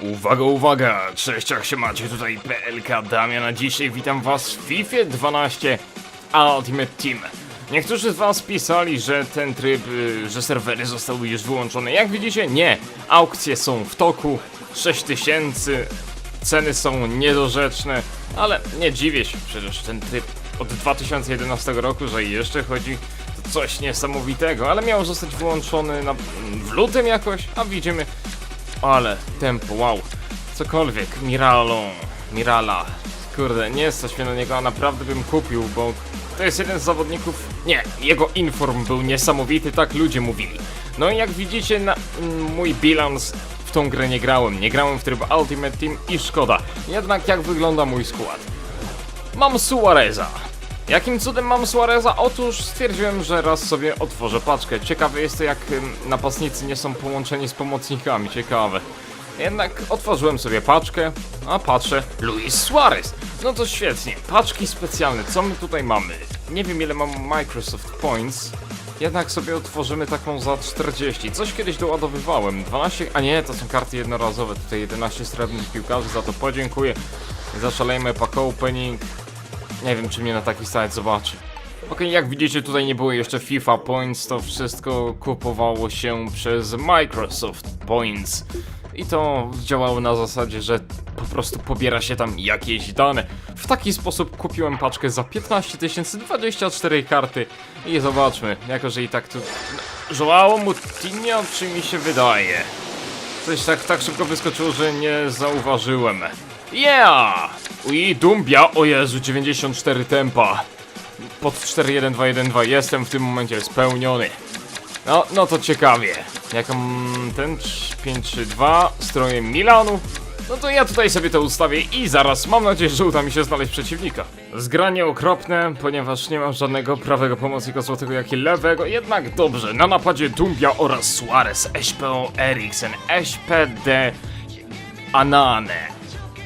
Uwaga, uwaga! Cześć, jak się macie? Tutaj PLK Damian, a dzisiaj witam was w FIFA 12 Ultimate Team. Niektórzy z was pisali, że ten tryb, y, że serwery zostały już wyłączone. Jak widzicie, nie. Aukcje są w toku, 6000, ceny są niedorzeczne, ale nie dziwię się, przecież ten tryb od 2011 roku, że jeszcze chodzi, coś niesamowitego, ale miał zostać wyłączony na, w lutym jakoś, a widzimy, ale tempo, wow. Cokolwiek, Miralo, Mirala. Kurde, nie stać mnie na niego, a naprawdę bym kupił, bo to jest jeden z zawodników. Nie, jego inform był niesamowity, tak ludzie mówili. No i jak widzicie, na mm, mój bilans w tą grę nie grałem. Nie grałem w tryb Ultimate Team i szkoda. Jednak jak wygląda mój skład? Mam Suareza. Jakim cudem mam Suareza? Otóż stwierdziłem, że raz sobie otworzę paczkę. Ciekawe jest to, jak napastnicy nie są połączeni z pomocnikami. Ciekawe. Jednak otworzyłem sobie paczkę, a patrzę, Luis Suarez. No to świetnie. Paczki specjalne. Co my tutaj mamy? Nie wiem ile mam Microsoft Points. Jednak sobie otworzymy taką za 40. Coś kiedyś doładowywałem. 12, a nie, to są karty jednorazowe. Tutaj 11 srebrnych piłkarzy, za to podziękuję. Zaszalejmy pack opening. Nie wiem, czy mnie na taki site zobaczy. Okej, jak widzicie, tutaj nie było jeszcze FIFA Points, to wszystko kupowało się przez Microsoft Points. I to działało na zasadzie, że po prostu pobiera się tam jakieś dane. W taki sposób kupiłem paczkę za 15 tysięcy, 24 karty i zobaczmy, jako że i tak tu... Joao Moutinho, czy mi się wydaje? Coś tak, tak szybko wyskoczyło, że nie zauważyłem. Yeah! I Dumbia, o Jezu, 94 tempa. Pod 4-1-2-1-2 jestem w tym momencie spełniony. No, no to ciekawie. Jak ten 5-3-2 strojem Milanu. No to ja tutaj sobie to ustawię i zaraz mam nadzieję, że uda mi się znaleźć przeciwnika. Zgranie okropne, ponieważ nie mam żadnego prawego pomocnika złotego, jak i lewego, jednak dobrze. Na napadzie Dumbia oraz Suarez, SPO Eriksen, SPD Anane.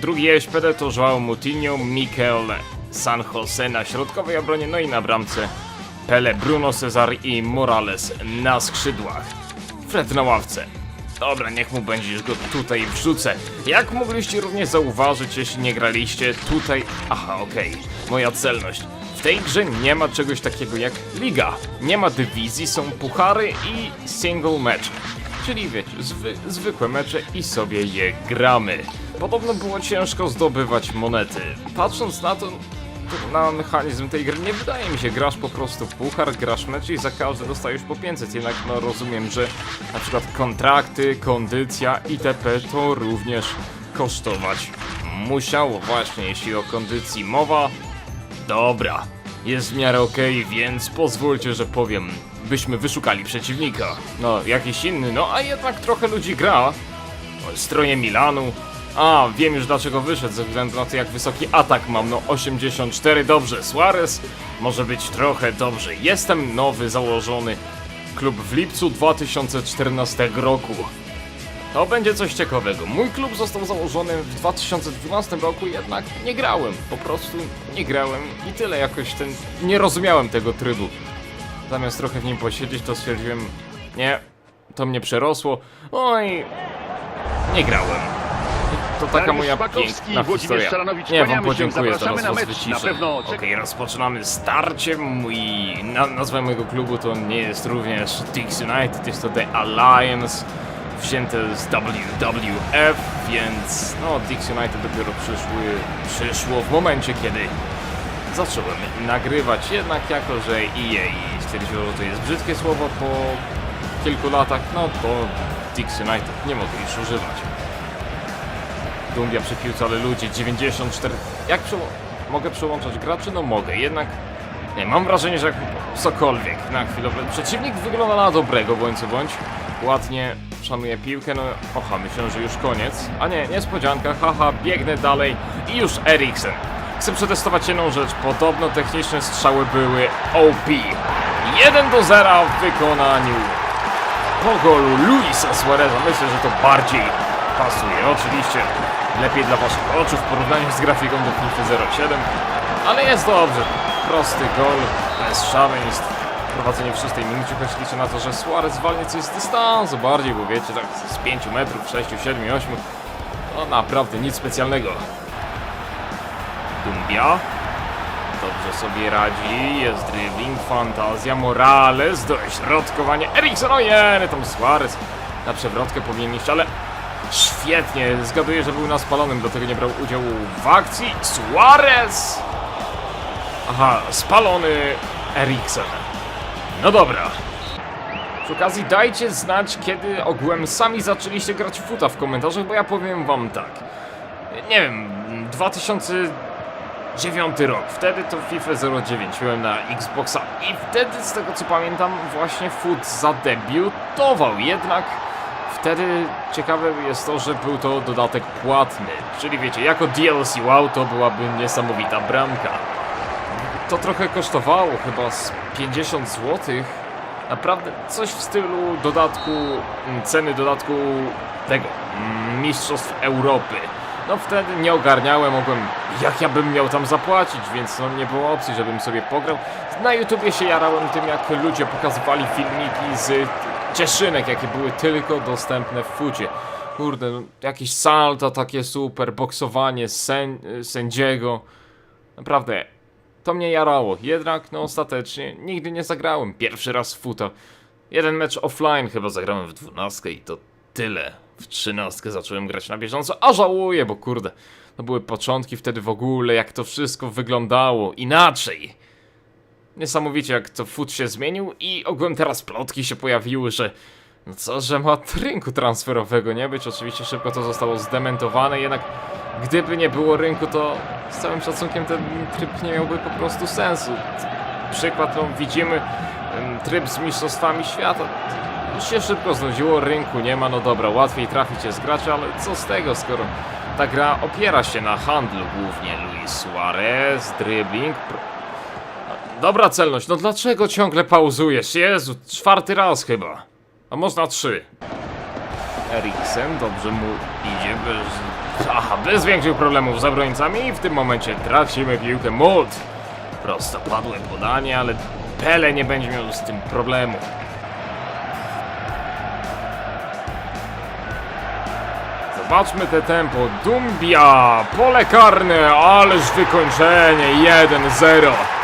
Drugi SPD to Joao Moutinho, Mikel San Jose na środkowej obronie, no i na bramce Pele, Bruno Cezar i Morales na skrzydłach. Fred na ławce. Dobra, niech mu będzie, już go tutaj wrzucę. Jak mogliście również zauważyć, jeśli nie graliście tutaj... Aha, okej. Moja celność. W tej grze nie ma czegoś takiego jak liga. Nie ma dywizji, są puchary i single match. Czyli wiecie, zwy, zwykłe mecze i sobie je gramy. Podobno było ciężko zdobywać monety. Patrząc na to, na mechanizm tej gry nie wydaje mi się, grasz po prostu w puchar, grasz mecz i za każdy dostajesz po 500, jednak no rozumiem, że na przykład kontrakty, kondycja itp. to również kosztować musiało. Właśnie, jeśli o kondycji mowa, dobra, jest w miarę okej, więc pozwólcie, że powiem, byśmy wyszukali przeciwnika. No, jakiś inny, no a jednak trochę ludzi gra. Stroje Milanu. A, wiem już dlaczego wyszedł, ze względu na to jak wysoki atak mam, no 84, dobrze, Suarez, może być trochę dobrze. Jestem nowy, założony klub w lipcu 2014 roku. To będzie coś ciekawego. Mój klub został założony w 2012 roku, jednak nie grałem. Po prostu nie grałem i tyle jakoś ten. Nie rozumiałem tego trybu. Zamiast trochę w nim posiedzieć, to stwierdziłem, nie, to mnie przerosło. Oj, nie grałem. To taka moja piękna historia. Nie, wam podziękuję, zaraz was wyciszę. Okej, rozpoczynamy starcie. Mój na, nazwa mojego klubu to nie jest również Dix United, jest to The Alliance, wzięte z WWF, więc no Dix United dopiero przyszły, przyszło w momencie, kiedy zacząłem nagrywać, jednak jako, że EA stwierdziło, że to jest brzydkie słowo po kilku latach, no to Dix United nie mogę już używać. Dumbia przy piłce, ale ludzie, 94... Jak przeło... Mogę przełączać graczy? No mogę, jednak... Nie, mam wrażenie, że jak cokolwiek na chwilę... Przeciwnik wygląda na dobrego, bądź co bądź. Ładnie szanuje piłkę, no... Oha, myślę, że już koniec. A nie, niespodzianka, haha, biegnę dalej i już Eriksen. Chcę przetestować jedną rzecz. Podobno techniczne strzały były OP. 1 do 0 w wykonaniu po golu Luisa Suareza. Myślę, że to bardziej pasuje. Oczywiście lepiej dla waszych oczu w porównaniu z grafiką do FIFA 07, ale jest dobrze. Prosty gol, bez szaleństw. Prowadzenie w szóstej minucie, choć liczę na to, że Suarez walnie coś z dystansu bardziej, bo wiecie, tak z 5 metrów, 6, 7, 8. No naprawdę, nic specjalnego. Dumbia. Dobrze sobie radzi, jest dribbling, fantazja, Morales, dośrodkowanie, Eriksen, ojej, tam Suarez na przewrotkę powinien iść, ale świetnie, zgaduję, że był na spalonym, dlatego nie brał udziału w akcji, Suarez! Aha, spalony Eriksen. No dobra. Przy okazji dajcie znać, kiedy ogółem sami zaczęliście grać w futa w komentarzach, bo ja powiem wam tak. Nie wiem, 2009 rok, wtedy to FIFA 09 miałem na Xboxa i wtedy z tego co pamiętam właśnie FUT zadebiutował, jednak wtedy ciekawe jest to, że był to dodatek płatny, czyli wiecie, jako DLC wow to byłaby niesamowita bramka. To trochę kosztowało, chyba z 50 zł. Naprawdę coś w stylu dodatku, mm, ceny dodatku tego, mm, Mistrzostw Europy. No wtedy nie ogarniałem, mogłem, jak ja bym miał tam zapłacić, więc no nie było opcji, żebym sobie pograł. Na YouTubie się jarałem tym, jak ludzie pokazywali filmiki z cieszynek, jakie były tylko dostępne w fucie. Kurde, no, jakieś salta takie super, boksowanie sęd sędziego. Naprawdę, to mnie jarało, jednak no ostatecznie nigdy nie zagrałem. Pierwszy raz w futa. Jeden mecz offline chyba zagrałem w 12 i to tyle. W 13 zacząłem grać na bieżąco, a żałuję, bo kurde, to były początki wtedy w ogóle, jak to wszystko wyglądało inaczej. Niesamowicie jak to fut się zmienił i ogółem teraz plotki się pojawiły, że no co, że ma rynku transferowego nie być. Oczywiście szybko to zostało zdementowane, jednak gdyby nie było rynku, to z całym szacunkiem ten tryb nie miałby po prostu sensu. Przykład, no widzimy tryb z mistrzostwami świata. Się szybko znudziło, rynku nie ma, no dobra, łatwiej trafić jest gracza, ale co z tego, skoro ta gra opiera się na handlu głównie. Luis Suarez, dribbling. Dobra celność, no dlaczego ciągle pauzujesz? Jezu, czwarty raz chyba. A można trzy. Eriksen, dobrze mu idzie bez... Aha, bez większych problemów z obrońcami i w tym momencie tracimy piłkę. Mold. Prostopadłe podanie, ale Pele nie będzie miał z tym problemu. Zobaczmy te tempo. Dumbia, pole karne, ależ wykończenie. 1-0.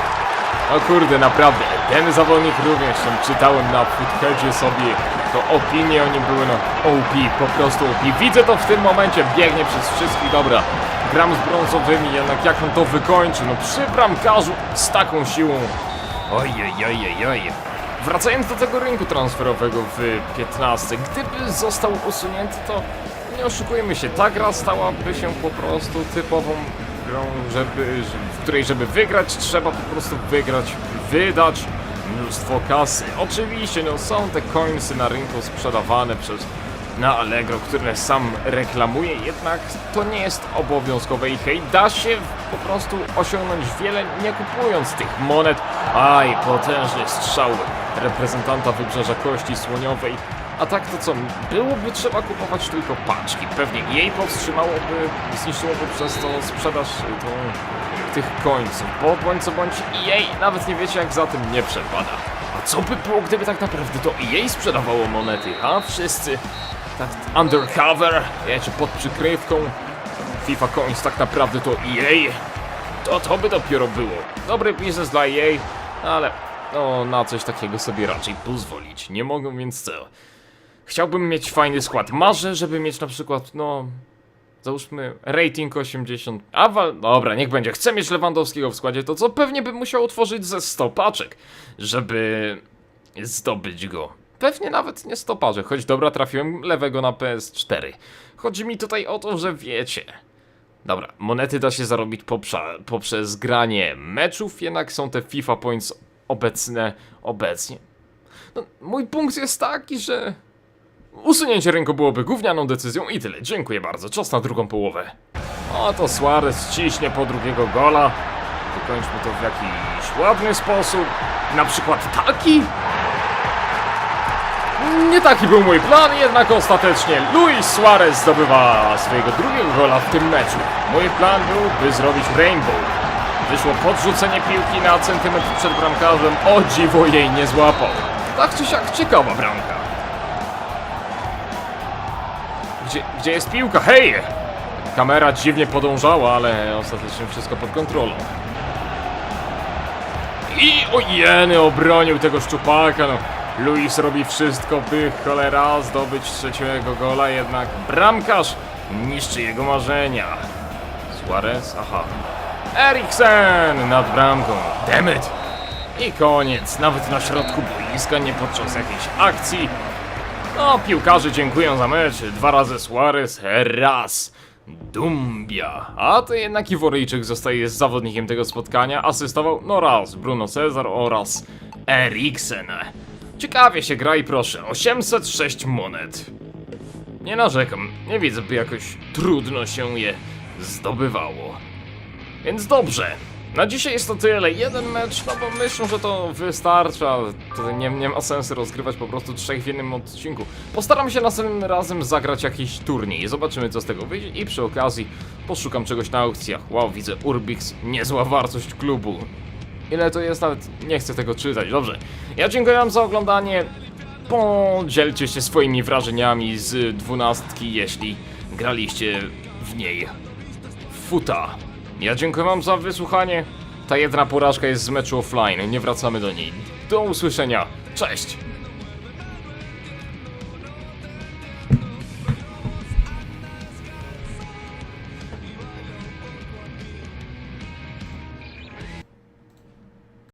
O kurde, naprawdę, ten zawodnik również, tam czytałem na Footheadzie sobie, to opinie o nim były no OP, po prostu OP. Widzę to w tym momencie, biegnie przez wszystkich, dobra, gram z brązowymi, jednak jak on to wykończy, no przy bramkarzu z taką siłą. Ojej, Wracając do tego rynku transferowego w 15, gdyby został usunięty, to nie oszukujmy się, ta gra stałaby się po prostu typową grą, żeby, której żeby wygrać, trzeba po prostu wygrać, wydać mnóstwo kasy. Oczywiście, no są te coinsy na rynku sprzedawane przez na Allegro, które sam reklamuje, jednak to nie jest obowiązkowe i hej, da się po prostu osiągnąć wiele nie kupując tych monet. Aj, potężny strzał reprezentanta Wybrzeża Kości Słoniowej. A tak to co, byłoby trzeba kupować tylko paczki. Pewnie jej powstrzymałoby, zniszczyłoby przez to sprzedaż tą, tych końców. Bo bądź co bądź jej nawet nie wiecie jak za tym nie przepada. A co by było, gdyby tak naprawdę to jej sprzedawało monety, a wszyscy tak undercover, wiecie, pod przykrywką FIFA Coins tak naprawdę to EA, to to by dopiero było. Dobry biznes dla EA, ale no na coś takiego sobie raczej pozwolić nie mogą, więc co? Chciałbym mieć fajny skład. Marzę, żeby mieć na przykład, no. Załóżmy rating 80. A wal... Dobra, niech będzie. Chcę mieć Lewandowskiego w składzie, to co pewnie bym musiał otworzyć ze 100 paczek, żeby zdobyć go. Pewnie nawet nie 100 paczek, choć dobra, trafiłem lewego na PS4. Chodzi mi tutaj o to, że wiecie. Dobra, monety da się zarobić poprze poprzez granie meczów, jednak są te FIFA Points obecne obecnie. No, mój punkt jest taki, że Usunięcie rynku byłoby gównianą decyzją i tyle. Dziękuję bardzo. Czas na drugą połowę. Oto Suarez ciśnie po drugiego gola. Wykończmy to w jakiś ładny sposób. Na przykład taki? Nie taki był mój plan, jednak ostatecznie Luis Suarez zdobywa swojego drugiego gola w tym meczu. Mój plan był, by zrobić rainbow. Wyszło podrzucenie piłki na centymetr przed bramkarzem. O dziwo jej nie złapał. Tak czy siak ciekawa bramka. Gdzie, gdzie jest piłka? Hej! Kamera dziwnie podążała, ale ostatecznie wszystko pod kontrolą. I ojeny obronił tego szczupaka, no. Luis robi wszystko, by cholera zdobyć trzeciego gola, jednak bramkarz niszczy jego marzenia. Suarez, aha. Eriksen nad bramką, demet. I koniec, nawet na środku boiska, nie podczas jakiejś akcji. No, piłkarze dziękują za mecz. Dwa razy Suarez, raz Dumbia. A to jednak Iworyjczyk zostaje zawodnikiem tego spotkania. Asystował, no raz Bruno Cezar oraz Eriksen. Ciekawie się gra i proszę, 806 monet. Nie narzekam, nie widzę, by jakoś trudno się je zdobywało. Więc dobrze. Na dzisiaj jest to tyle. Jeden mecz, no bo myślę, że to wystarcza. To nie, nie ma sensu rozgrywać po prostu trzech w jednym odcinku. Postaram się następnym razem zagrać jakiś turniej. Zobaczymy co z tego wyjdzie i przy okazji poszukam czegoś na aukcjach. Wow, widzę Urbix, niezła wartość klubu. Ile to jest nawet? Nie chcę tego czytać. Dobrze. Ja dziękuję wam za oglądanie. Podzielcie się swoimi wrażeniami z dwunastki, jeśli graliście w niej futa. Ja dziękuję wam za wysłuchanie. Ta jedna porażka jest z meczu offline, nie wracamy do niej. Do usłyszenia. Cześć!